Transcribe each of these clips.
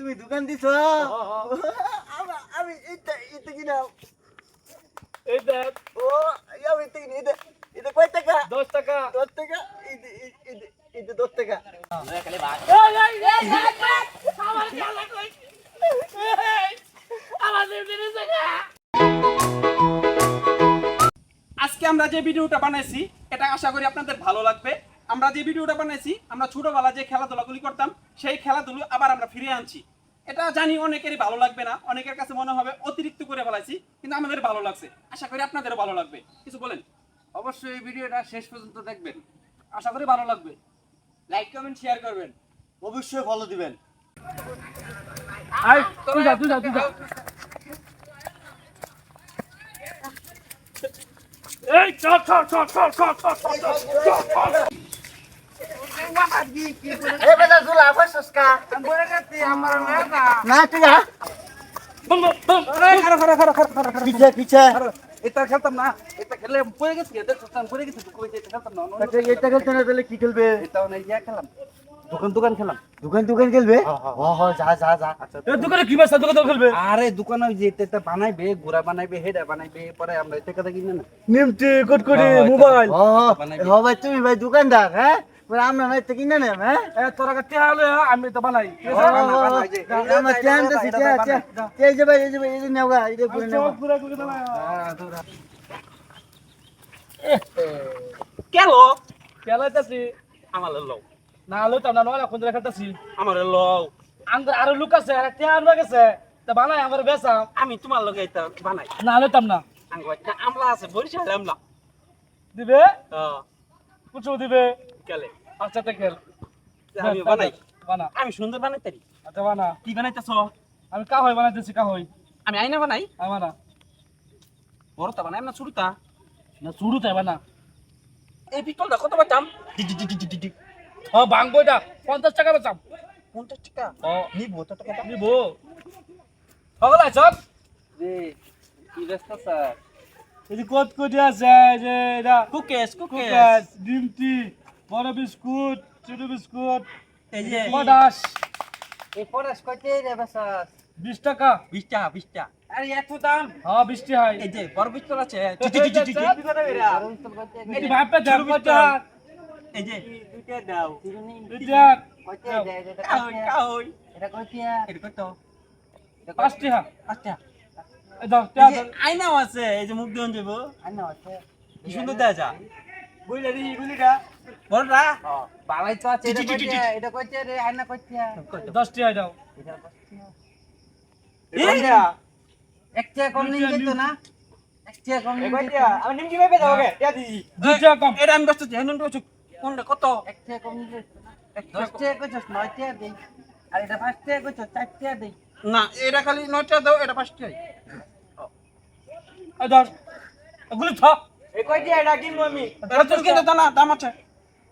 তুমি দোকান দিছ? আমা- আমি এটা এটা কিনা? ও আমি এটা এটা এটা কয় টাকা? দশ টাকা। দশ টাকা? এটা দশ টাকা। আজকে আমরা যে ভিডিওটা বানাইছি এটা আশা করি আপনাদের ভালো লাগবে। আমরা যে ভিডিওটা বানাইছি আমরা ছোটবেলা যে খেলাধুলাগুলি করতাম সেই খেলাধুলো আবার আমরা ফিরে আনছি। এটা জানি অনেকেরই ভালো লাগবে না অনেকের কাছে মনে হবে অতিরিক্ত করে ফেলাইছি কিন্তু আমাদের ভালো লাগছে। আশা করি আপনাদেরও ভালো লাগবে। কিছু বলেন? অবশ্যই এই ভিডিওটা শেষ পর্যন্ত দেখবেন। আশা করি ভালো লাগবে। লাইক কমেন্ট শেয়ার করবেন। অবশ্যই ফলো দিবেন। এই চ চল চল চল চল চল চল। এ বেটা জুলা ফসকা না ঠিক আছে বম বম খারাপ খারাপ খারাপ খারাপ খারাপ পিছে পিছে। এটা খেলতাম না এটা খেলে পড়ে গেছি দেখতাম পড়ে গেছি কই এটা খেলতাম না এটা খেলতে না তাহলে কি খেলবে? এটাও না ইয়া খেলাম দোকান দোকান খেলাম। দোকান দোকান খেলবে? যা যা যা। এই দোকানে কি মাছ দোকানে খেলবে? আরে দোকানে ওই যে এটা এটা বানাইবে গুড়া বানাইবে হেডা বানাইবে পরে আমরা এটা কথা কিনে না নিমটি কটকটি মোবাইল। ও হ ভাই তুমি ভাই দোকানদার হ্যাঁ? আমরা নাই তো কিনে নেব হ্যাঁ? এ তোরা কাছে হলে আমি তো বানাই। এই চ্যান এই যে ভাই এই যে ভাই এই যে নেওগা এই যে পুরো নেওগা পুরা করে দাও কেলো কেলাইতাছি আমার লও না লো? তো না নয় কোন জায়গা খাইতাছি। আমার লও। আন্দর আরও লোক আছে আর টিয়ান গেছে। তা বানাই আমার আমি তোমার লগে এটা বানাই। না লইতাম না। আমলা আছে বরিশাল আমলা। দিবে? হ্যাঁ, কুচু দিবে। কেলে? আচ্ছা তে খেল। আমি বানাই। বানা। আমি সুন্দর বানাই তারি আচ্ছা বানা। কি বানাইতেছ? আমি কা হই বানাইতেছি কা হই আমি আইনা বানাই? আমি বানা। বড়টা বানাই না ছোটটা না চুড়ু তাই বানা। এই পিতলটা কত বাটাম হ ভাঙবো এটা। পঞ্চাশ টাকা বেচাম পঞ্চাশ টাকা? ও নিব তো টাকা নিব। হগল আইসব রে কি ব্যস্ত স্যার? এই কত কোটি আছে যে এটা? কুকেস কুকাস ডিমটি বড় বিস্কুট ছোট বিস্কুট এই যে পদাস এই পদাস কত রে বাসাস? 20 টাকা। 20 টাকা 20 টাকা। আরে এত দাম? হ্যাঁ 20 হয়। এই যে বড় বিস্কুট আছে। এই যে দুইটা দাও। দুইটা আইনাও আছে। এই যে মুখ দিয়ে যাব আইনাও আছে। কি সুন্দর দেখা যা। বুঝলে রে বুঝলিটা বল রা। বালাই তো আছে এটা কইতে এটা কইতে রে আয়না কইতে 10 টি আইডাও এটা এক টি কম এক টি আমি কত? এক টি কম নিন এক টি কইছস আর এটা পাঁচ টি কইছস চার না এটা খালি নয় দাও এটা পাঁচ টি আই ধর ছ এ কইতে এটা কি মমি এটা তো না দাম আছে।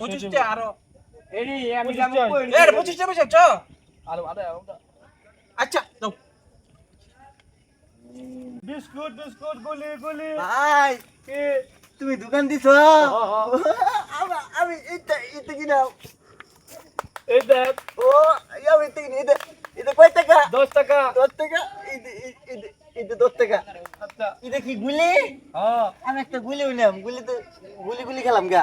পঁচিশটা আরও। চ আচ্ছা দাও বিস্কুট বিস্কুট গুলি গুলি। ভাই তুমি দোকান দিছ? আমি এটা এটা এই দেখ। ও আমি এটা কিনা এটা এটা কয় টাকা? দশ টাকা। দশ টাকা? এটা দশ টাকা। আচ্ছা। এটা কি গুলি? আমি একটা গুলি উইলাম গুলি তো গুলি গুলি খেলাম গা।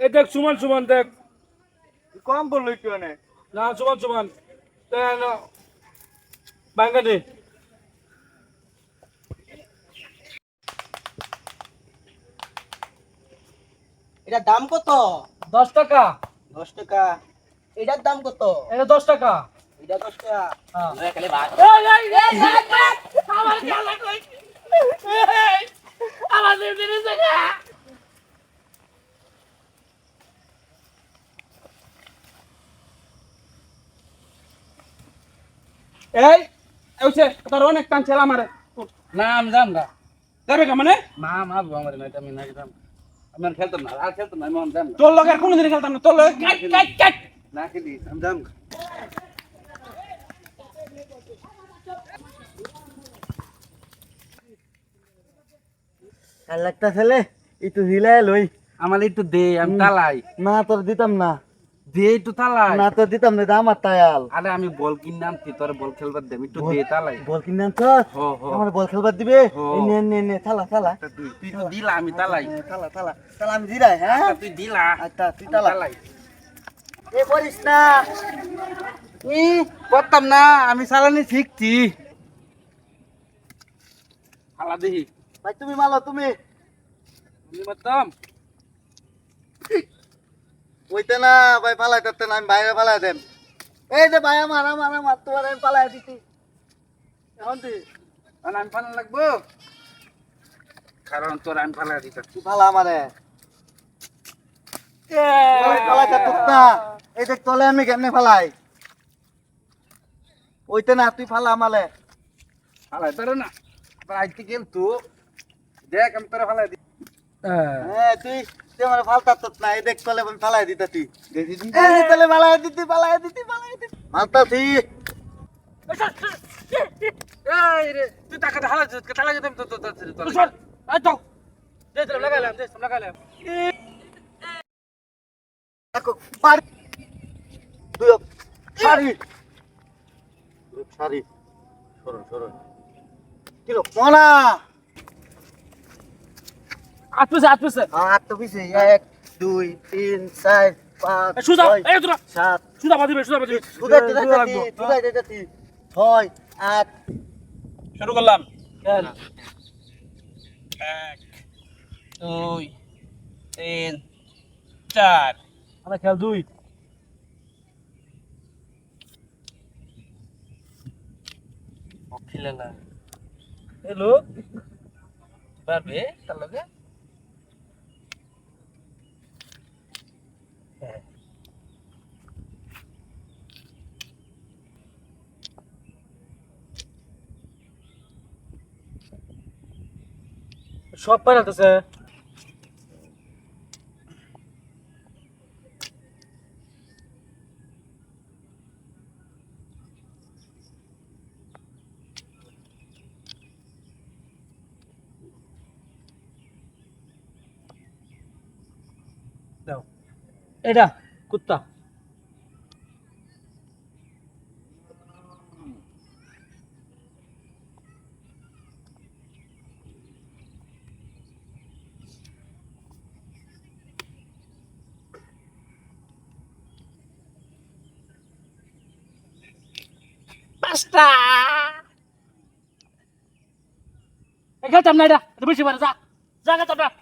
এই দেখ সুমান সুমান দেখ কম বলল একটু মানে না সুমান সুমান ভাঙ্গা দে এটার দাম কত দশ টাকা দশ টাকা এটার দাম কত এটা দশ টাকা এটা দশ টাকা হ্যাঁ। আমার এই, এসে তোর অনেক টান ছেলে আমার। না আমি যাম না। যাবে কা মানে? মা মা আমার না আমি না যাম আমি আর খেলতাম না আর খেলতাম না আমি যাম না। তোর লগে আর কোনোদিন খেলতাম না তোর লগে কাট কাট কাট। না খেলি আমি যাম। আর লাগতা ছেলে একটু হিলাই লই। আমার একটু দে আমি তালাই। না তোর দিতাম না। দে একটু তালাই না তোর দিতাম না আমার তায়াল। আরে আমি বল কিনলাম তুই তোর বল খেলবার দে আমি একটু দে তালাই বল কিনে আনছ হো হো। আমার বল খেলবার দিবে। নে নে নে থালা থালা তুই তুই তো দিলা আমি তালাই এ, থালা থালা থালা আমি দিলাই হ্যাঁ? আচ্ছা, তুই দিলা। আচ্ছা তুই তালাই এ করিস না। ই করতাম না আমি চালানি শিখছি। হালা দেখি ভাই তুমি মালো তুমি। আমি মারতাম। ওইতে না ভাই পালাই করতে না আমি বাইরে পালাই দেন। এই যে ভাই আমার আমার আমার তোমার আমি পালাই দিচ্ছি এখন আর আমি ফালা লাগবো? কারণ তোর আমি ফালা দিতে তুই আমারে? না। এই দেখ তলে আমি কেমনে ফালাই ওইতে না তুই ফালা আমালে ফালাই তোর না। আজকে গেল তো। দেখ আমি তোরা ফালাই দি হ্যাঁ তুই তুই আমার ফালতা তত না এই দেখ তলে আমি ফালাই দিতে তুই এই তলে ফালাই দিতি ফালাই দিতি ফালাই দিতি ফালতা তুই এই রে তুই টাকাটা হালা দিছিস তালা যেতাম তো তো তো তো সর আই তো। দে দে লাগাইলাম দে লাগাইলাম। দেখো পারি। তুই সারি সারি সরো সরো। কিলো মনা। আট পিছে হাত তো পিছে এক দুই তিন চার পাঁচ সুদা এই সাত। সুদা সুদা দিতে সুদাই দিতে যাচ্ছি ছয় আট। শুরু করলাম। খেল এক দুই তিন চার। আমরা খেল দুই। খেলে না। হ্যালো পারবে তার লগে। সব পারাতেছে দাও এটা কুত্তা পাঁচটা খেলতাম না এটা এটা বেশি পারে যা যা খেলতাম না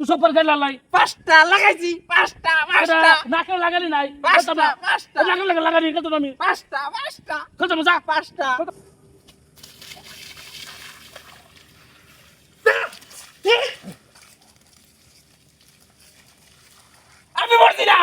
তুই সব পরে খেলা লাই পাঁচটা লাগাইছি পাঁচটা পাঁচটা নাকে লাগালি নাই পাঁচটা। পাঁচটা। নাকে লাগা লাগালি কত আমি পাঁচটা পাঁচটা কত মজা পাঁচটা আমি মরছি না